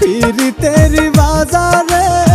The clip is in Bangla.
পিরিতেরি বাজারে